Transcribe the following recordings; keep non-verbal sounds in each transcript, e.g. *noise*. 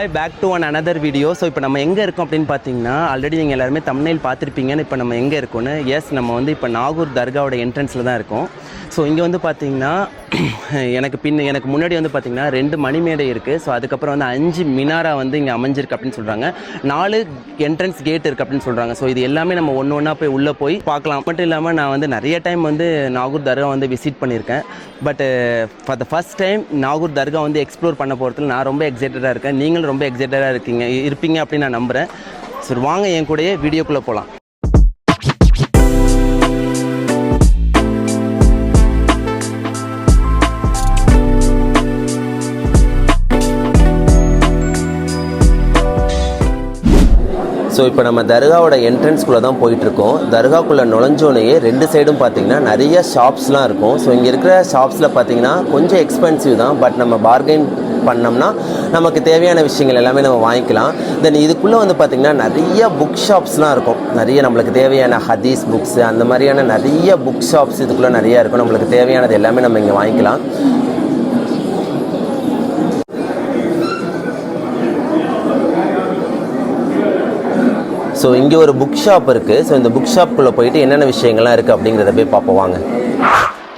Hi back to one another video so இப்போ நம்ம எங்கே இருக்கோம் அப்படின்னு பார்த்தீங்கன்னா ஆல்ரெடி நீங்கள் எல்லாருமே தமிழில் பார்த்துருப்பீங்கன்னு இப்போ நம்ம எங்கே இருக்கோன்னு எஸ் நம்ம வந்து இப்போ நாகூர் தர்காவோட என்ட்ரன்ஸில் தான் இருக்கோம். ஸோ இங்கே வந்து பார்த்தீங்கன்னா *clears throat* எனக்கு பின் எனக்கு முன்னாடி வந்து பார்த்தீங்கன்னா ரெண்டு மணிமேடை இருக்குது ஸோ அதுக்கப்புறம் வந்து அஞ்சு மினாரா வந்து இங்கே அமைஞ்சிருக்கு அப்படின்னு சொல்கிறாங்க நாலு என்ட்ரன்ஸ் கேட் இருக்குது அப்படின்னு சொல்கிறாங்க ஸோ இது எல்லாமே நம்ம ஒன்று ஒன்றா போய் உள்ளே போய் பார்க்கலாம். மட்டும் இல்லாமல் நான் வந்து நிறைய டைம் வந்து நாகூர் தர்கா வந்து விசிட் பண்ணியிருக்கேன். But for the first time Nagore தர்கா வந்து எக்ஸ்ப்ளோர் பண்ண போகிறதுல நான் ரொம்ப எக்ஸைட்டடாக இருக்கேன். ரொம்ப எக்ஸைட்டடாக இருக்கீங்க. இருப்பீங்க அப்படின்னு நான் நம்புகிறேன் சரி வாங்க என் கூடயே வீடியோக்குள்ளே போகலாம் ஸோ இப்போ நம்ம தர்காவோட என்ட்ரன்ஸ்குள்ளே தான் போயிட்டுருக்கோம். தர்காக்குள்ளே நுழைஞ்சோனையே ரெண்டு சைடும் பார்த்தீங்கன்னா நிறைய ஷாப்ஸ்லாம் இருக்கும். ஸோ இங்கே இருக்கிற ஷாப்ஸில் பார்த்தீங்கன்னா கொஞ்சம் எக்ஸ்பென்சிவ் தான். பட் நம்ம பார்கெயின் பண்ணோம்னா நமக்கு தேவையான விஷயங்கள் எல்லாமே நம்ம வாங்கிக்கலாம். தென் இதுக்குள்ளே வந்து பார்த்திங்கன்னா நிறைய புக் ஷாப்ஸ்லாம் இருக்கும். நிறைய நம்மளுக்கு தேவையான ஹதீஸ் புக்ஸ் அந்த மாதிரியான நிறைய புக் ஷாப்ஸ் இதுக்குள்ளே நிறைய இருக்கும். நம்மளுக்கு தேவையானது எல்லாமே நம்ம இங்கே வாங்கிக்கலாம். ஸோ இங்கே ஒரு புக் ஷாப் இருக்குது ஸோ இந்த புக் ஷாப்புக்குள்ளே போயிட்டு என்னென்ன விஷயங்கள்லாம் இருக்குது அப்படிங்கிறத போய் பார்ப்போம். வாங்க.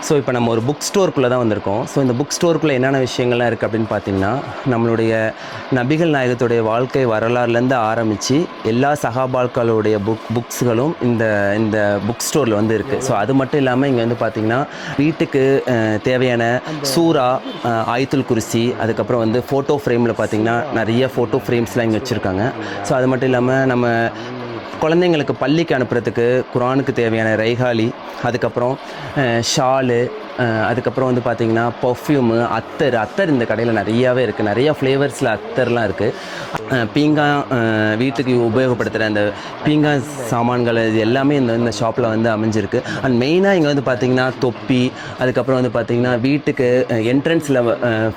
ஸோ இப்போ நம்ம ஒரு புக் ஸ்டோருக்குள்ளே தான் வந்திருக்கோம். ஸோ இந்த புக் ஸ்டோருக்குள்ளே என்னென்ன விஷயங்கள்லாம் இருக்குது அப்படின்னு பார்த்தீங்கன்னா நம்மளுடைய நபிகள் நாயகத்துடைய வாழ்க்கை வரலாறுலேருந்து ஆரம்பித்து எல்லா சகாபால்களுடைய புக் புக்ஸுகளும் இந்த இந்த புக் ஸ்டோரில் வந்து இருக்குது ஸோ அது மட்டும் இல்லாமல் இங்கே வந்து பார்த்திங்கன்னா வீட்டுக்கு தேவையான சூரா அஹ், ஆயத்துல் குருசி அதுக்கப்புறம் வந்து ஃபோட்டோ ஃப்ரேமில் பார்த்திங்கன்னா நிறைய ஃபோட்டோ ஃப்ரேம்ஸ்லாம் இங்கே வச்சுருக்காங்க. ஸோ அது மட்டும் இல்லாமல் நம்ம குழந்தைங்களுக்கு பள்ளிக்கு அனுப்புறதுக்கு குரானுக்கு தேவையான ரைகாலி அதுக்கப்புறம் ஷாலு அதுக்கப்புறம் வந்து பார்த்திங்கன்னா பர்ஃப்யூமு அத்தர் அத்தர் இந்த கடையில் நிறையாவே இருக்குது நிறையா ஃப்ளேவர்ஸில் அத்தர்லாம் இருக்குது பீங்கா வீட்டுக்கு உபயோகப்படுத்துகிற அந்த பீங்கா சாமான்கள் இது எல்லாமே இந்த இந்த ஷாப்பில் வந்து அமைஞ்சிருக்கு. அண்ட் மெயினாக இங்கே வந்து பார்த்திங்கன்னா தொப்பி அதுக்கப்புறம் வந்து பார்த்திங்கன்னா வீட்டுக்கு என்ட்ரன்ஸில்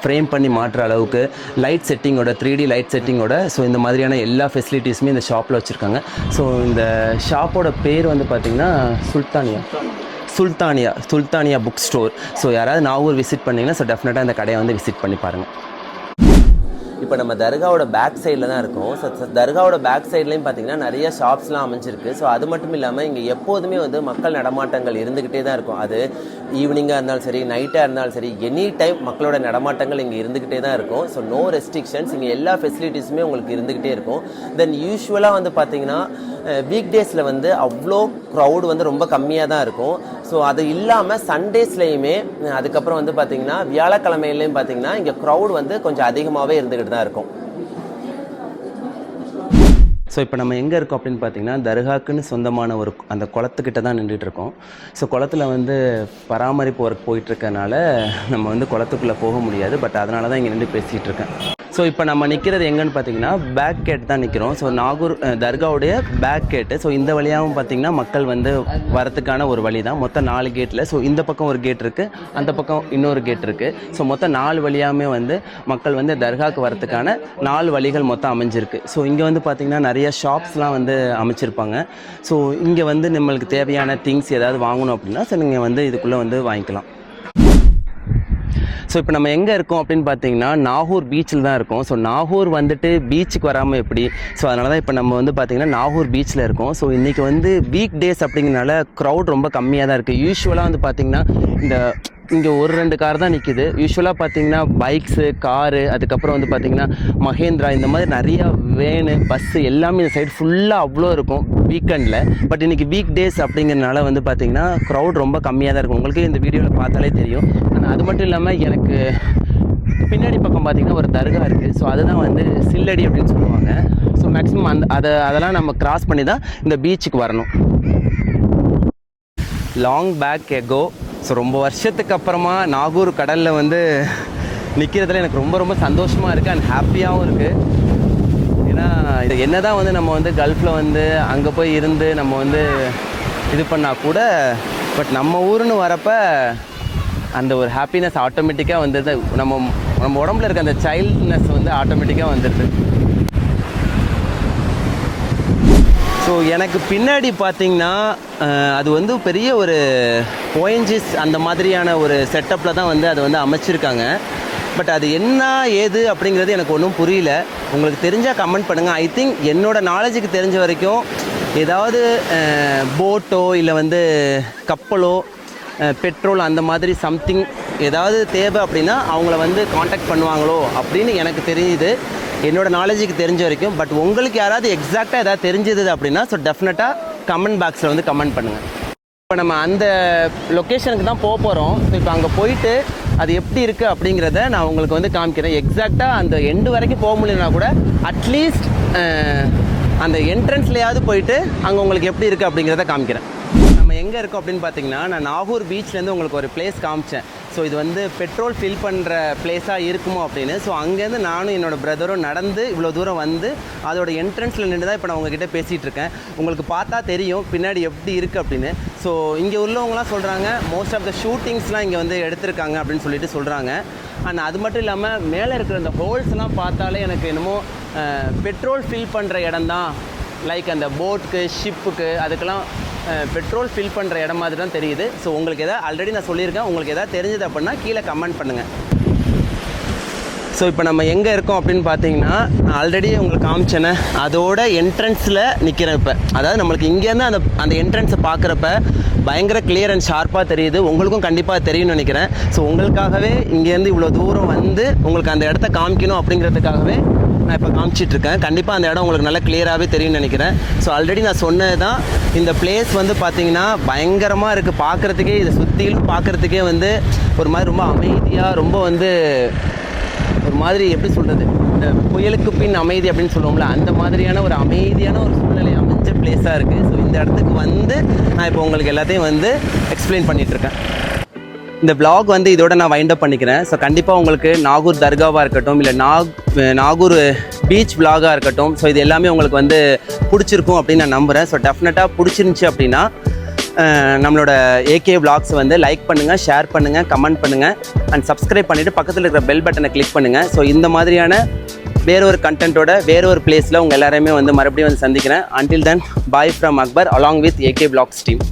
ஃப்ரேம் பண்ணி மாட்டுற அளவுக்கு லைட் செட்டிங்கோட த்ரீ டி லைட் செட்டிங்கோட ஸோ இந்த மாதிரியான எல்லா ஃபெசிலிட்டிஸுமே இந்த ஷாப்பில் வச்சுருக்காங்க. ஸோ இந்த ஷாப்போட பேர் வந்து பார்த்திங்கன்னா Sultania. Sultania Sultania book store so யாராவது நாகூர் விசிட் பண்ணிங்கன்னா ஸோ டெஃபினட்டாக இந்த கடையை வந்து விசிட் பண்ணி பாருங்கள் இப்போ நம்ம தர்காவோட பேக் சைடில் தான் இருக்கோம். ஸோ தர்காவோட பேக் சைட்லேயும் பார்த்தீங்கன்னா நிறைய ஷாப்ஸ்லாம் அமைஞ்சிருக்கு. ஸோ அது மட்டும் இல்லாமல் இங்கே எப்போதுமே வந்து மக்கள் நடமாட்டங்கள் இருந்துக்கிட்டே தான் இருக்கும். அது ஈவினிங்காக இருந்தாலும் சரி நைட்டாக இருந்தாலும் சரி எனி டைம் மக்களோட நடமாட்டங்கள் இங்கே இருந்துக்கிட்டே தான் இருக்கும். ஸோ நோ ரெஸ்ட்ரிக்ஷன்ஸ் இங்கே எல்லா ஃபெசிலிட்டிஸுமே உங்களுக்கு இருந்துக்கிட்டே இருக்கும். தென் யூஸ்வலாக வந்து பார்த்தீங்கன்னா வீக் டேஸில் வந்து அவ்வளோ க்ரௌடு வந்து ரொம்ப கம்மியாக தான் இருக்கும். ஸோ அது இல்லாமல் சண்டேஸ்லேயுமே அதுக்கப்புறம் வந்து பார்த்தீங்கன்னா வியாழக்கிழமையிலையும் பார்த்தீங்கன்னா இங்கே க்ரௌட் வந்து கொஞ்சம் அதிகமாகவே இருந்துக்கிட்டு தான் இருக்கும். ஸோ இப்போ நம்ம எங்கே இருக்கோம் அப்படின்னு பார்த்தீங்கன்னா தர்காக்குன்னு சொந்தமான ஒரு அந்த குளத்துக்கிட்ட தான் நின்றுட்டு இருக்கோம். ஸோ குளத்துல வந்து பராமரிப்பு ஒர்க் போயிட்டு இருக்கனால நம்ம வந்து குளத்துக்குள்ளே போக முடியாது. பட் அதனால தான் இங்கே நின்று பேசிகிட்டு இருக்கேன். ஸோ இப்போ நம்ம நிற்கிறது எங்கன்னு பார்த்தீங்கன்னா பேக் கேட் தான் நிற்கிறோம் ஸோ நாகூர் தர்காவுடைய பேக் கேட்டு ஸோ இந்த வழியாகவும் பார்த்தீங்கன்னா மக்கள் வந்து வரத்துக்கான ஒரு வழி தான் மொத்தம் நாலு கேட்டில் ஸோ இந்த பக்கம் ஒரு கேட் இருக்குது அந்த பக்கம் இன்னொரு கேட் இருக்குது ஸோ மொத்தம் நாலு வழியாகவுமே வந்து மக்கள் வந்து தர்காவுக்கு வரத்துக்கான நாலு வழிகள் மொத்தம் அமைஞ்சிருக்கு. ஸோ இங்கே வந்து பார்த்திங்கன்னா நிறைய ஷாப்ஸ்லாம் வந்து அமைச்சிருப்பாங்க. ஸோ இங்கே வந்து நம்மளுக்கு தேவையான திங்ஸ் ஏதாவது வாங்கணும் அப்படின்னா ஸோ நீங்கள் வந்து இதுக்குள்ளே வந்து வாங்கிக்கலாம். ஸோ இப்போ நம்ம எங்கே இருக்கோம் அப்படின்னு பார்த்தீங்கன்னா நாகூர் பீச்சில் தான் இருக்கோம். ஸோ நாகூர் வந்துட்டு பீச்சுக்கு வராமல் எப்படி? ஸோ அதனால தான் இப்போ நம்ம வந்து பார்த்திங்கன்னா நாகூர் பீச்சில் இருக்கோம். ஸோ இன்றைக்கி வந்து வீக் டேஸ் அப்படிங்கிறனால க்ரௌட் ரொம்ப கம்மியாக தான் இருக்குது யூஸ்வலாக வந்து பார்த்திங்கன்னா இந்த இங்கே ஒரு ரெண்டு கார் தான் நிற்கிது யூஸ்வலாக பார்த்தீங்கன்னா பைக்ஸு காரு அதுக்கப்புறம் வந்து பார்த்தீங்கன்னா மகேந்திரா இந்த மாதிரி நிறையா வேனு பஸ்ஸு எல்லாமே இந்த சைடு ஃபுல்லாக அவ்வளோ இருக்கும் வீக்கெண்டில் பட் இன்றைக்கி வீக் டேஸ் அப்படிங்கிறனால வந்து பார்த்திங்கன்னா க்ரௌட் ரொம்ப கம்மியாக தான் இருக்கும். உங்களுக்கு இந்த வீடியோவில் பார்த்தாலே தெரியும். ஆனால் அது மட்டும் இல்லாமல் எனக்கு பின்னாடி பக்கம் பார்த்திங்கன்னா ஒரு தர்கா இருக்குது ஸோ அதுதான் வந்து சில்லடி அப்படின்னு சொல்லுவாங்க. ஸோ மேக்ஸிமம் அந்த அதை அதெல்லாம் நம்ம கிராஸ் பண்ணி தான் இந்த பீச்சுக்கு வரணும். லாங் பேக் எகோ ஸோ ரொம்ப வருஷத்துக்கு அப்புறமா நாகூர் கடலில் வந்து நிற்கிறதுல எனக்கு ரொம்ப ரொம்ப சந்தோஷமாக இருக்குது அண்ட் ஹாப்பியாகவும் இருக்குது ஏன்னா இது என்ன தான் வந்து நம்ம வந்து கல்ஃபில் வந்து அங்கே போய் இருந்து நம்ம வந்து இது பண்ணால் கூட பட் நம்ம ஊருன்னு வரப்ப அந்த ஒரு ஹாப்பினஸ் ஆட்டோமேட்டிக்காக வந்துடுது நம்ம நம்ம உடம்புல இருக்க அந்த சைல்ட்னஸ் வந்து ஆட்டோமேட்டிக்காக வந்துடுது ஸோ எனக்கு பின்னாடி பார்த்தீங்கன்னா அது வந்து பெரிய ஒரு ஓஎன்ஜிஸ் அந்த மாதிரியான ஒரு செட்டப்பில் தான் வந்து அதை வந்து அமைச்சிருக்காங்க. பட் அது என்ன ஏது அப்படிங்கிறது எனக்கு ஒன்றும் புரியல. உங்களுக்கு தெரிஞ்சால் கமெண்ட் பண்ணுங்கள் ஐ திங்க் என்னோட நாலேஜுக்கு தெரிஞ்ச வரைக்கும் ஏதாவது போட்டோ இல்லை வந்து கப்பலோ பெட்ரோல் அந்த மாதிரி சம்திங் ஏதாவது தேவை அப்படின்னா அவங்கள வந்து காண்டாக்ட் பண்ணுவாங்களோ அப்படின்னு எனக்கு தெரியுது. என்னோட நாலேஜுக்கு தெரிஞ்ச வரைக்கும் பட் உங்களுக்கு யாராவது எக்ஸாக்டாக ஏதாவது தெரிஞ்சது அப்படின்னா ஸோ டெஃபினட்டாக கமெண்ட் பாக்ஸில் வந்து கமெண்ட் பண்ணுங்கள் இப்போ நம்ம அந்த லொக்கேஷனுக்கு தான் போக போகிறோம் ஸோ இப்போ அங்கே போயிட்டு அது எப்படி இருக்குது அப்படிங்கிறத நான் உங்களுக்கு வந்து காமிக்கிறேன். எக்ஸாக்டாக அந்த எண்டு வரைக்கும் போக முடியலனா கூட அட்லீஸ்ட் அந்த என்ட்ரன்ஸ்லையாவது போயிட்டு அங்கே உங்களுக்கு எப்படி இருக்குது அப்படிங்கிறத காமிக்கிறேன். நம்ம எங்கே இருக்கோம் அப்படின்னு பார்த்தீங்கன்னா நான் நாகூர் பீச்லேருந்து உங்களுக்கு ஒரு பிளேஸ் காமிச்சேன். ஸோ இது வந்து பெட்ரோல் ஃபில் பண்ணுற பிளேஸாக இருக்குமோ அப்படின்னு. ஸோ அங்கேருந்து நானும் என்னோடய பிரதரும் நடந்து இவ்வளோ தூரம் வந்து அதோட என்ட்ரன்ஸில் நின்று தான் இப்போ நான் உங்ககிட்ட பேசிகிட்டு இருக்கேன். உங்களுக்கு பார்த்தா தெரியும் பின்னாடி எப்படி இருக்குது அப்படின்னு. ஸோ இங்கே உள்ளவங்களாம் சொல்கிறாங்க மோஸ்ட் ஆஃப் த ஷூட்டிங்ஸ்லாம் இங்கே வந்து எடுத்திருக்காங்க அப்படின்னு சொல்லிட்டு சொல்கிறாங்க அண்ட் அது மட்டும் இல்லாமல் மேலே இருக்கிற அந்த ஹோல்ஸ்லாம் பார்த்தாலே எனக்கு என்னமோ பெட்ரோல் ஃபில் பண்ணுற இடம் தான் லைக் அந்த போட்டுக்கு ஷிப்புக்கு அதுக்கெல்லாம் பெட்ரோல் ஃபில் பண்ணுற இடம் மாதிரி தான் தெரியுது. ஸோ உங்களுக்கு எதாவது ஆல்ரெடி நான் சொல்லியிருக்கேன். உங்களுக்கு எதாவது தெரிஞ்சது அப்படின்னா கீழே கமெண்ட் பண்ணுங்கள் ஸோ இப்போ நம்ம எங்கே இருக்கோம் அப்படின்னு பார்த்தீங்கன்னா நான் ஆல்ரெடி உங்களுக்கு காமிச்சேனே அதோட என்ட்ரன்ஸில் நிற்கிறேன் இப்போ. அதாவது நம்மளுக்கு இங்கேருந்து அந்த அந்த என்ட்ரன்ஸை பார்க்குறப்ப பயங்கர கிளியர் அண்ட் ஷார்ப்பாக தெரியுது. உங்களுக்கும் கண்டிப்பாக தெரியும்னு நினைக்கிறேன். ஸோ உங்களுக்காகவே இங்கேருந்து இவ்வளோ தூரம் வந்து உங்களுக்கு அந்த இடத்த காமிக்கணும் அப்படிங்கிறதுக்காகவே நான் இப்போ காமிச்சிட்டு இருக்கேன் கண்டிப்பாக அந்த இடம் உங்களுக்கு நல்லா கிளியராகவே தெரியும்னு நினைக்கிறேன். ஸோ ஆல்ரெடி நான் சொன்னது தான் இந்த பிளேஸ் வந்து பார்த்தீங்கன்னா பயங்கரமாக இருக்குது பார்க்குறதுக்கே இதை சுற்றிலும் பார்க்குறதுக்கே வந்து ஒரு மாதிரி ரொம்ப அமைதியாக ரொம்ப வந்து ஒரு மாதிரி எப்படி சொல்கிறது இந்த புயலுக்கு பின் அமைதி அப்படின்னு சொல்லுவோம்ல அந்த மாதிரியான ஒரு அமைதியான ஒரு சூழ்நிலை அமைஞ்ச பிளேஸாக இருக்குது ஸோ இந்த இடத்துக்கு வந்து நான் இப்போ உங்களுக்கு எல்லாத்தையும் வந்து எக்ஸ்பிளைன் பண்ணிகிட்ருக்கேன் இந்த vlog வந்து இதோட நான் வைண்ட் அப் பண்ணிக்கிறேன். ஸோ கண்டிப்பாக உங்களுக்கு நாகூர் தர்காவாக இருக்கட்டும் இல்லை நாக் நாகூர் பீச் vlog-ஆ இருக்கட்டும் ஸோ இது எல்லாமே உங்களுக்கு வந்து பிடிச்சிருக்கும் அப்படின்னு நான் நம்புகிறேன் ஸோ டெஃபினட்டாக பிடிச்சிருந்துச்சி அப்படின்னா நம்மளோட ஏகே vlogs வந்து லைக் பண்ணுங்கள் ஷேர் பண்ணுங்கள் கமெண்ட் பண்ணுங்கள் அண்ட் சப்ஸ்கிரைப் பண்ணிவிட்டு பக்கத்தில் இருக்கிற பெல் பட்டனை கிளிக் பண்ணுங்கள் ஸோ இந்த மாதிரியான வேற ஒரு கண்டென்ட்டோட வேற ஒரு பிளேஸில் உங்கள் எல்லாரையுமே வந்து மறுபடியும் வந்து சந்திக்கிறேன். Until then bye from Akbar along with AK vlogs team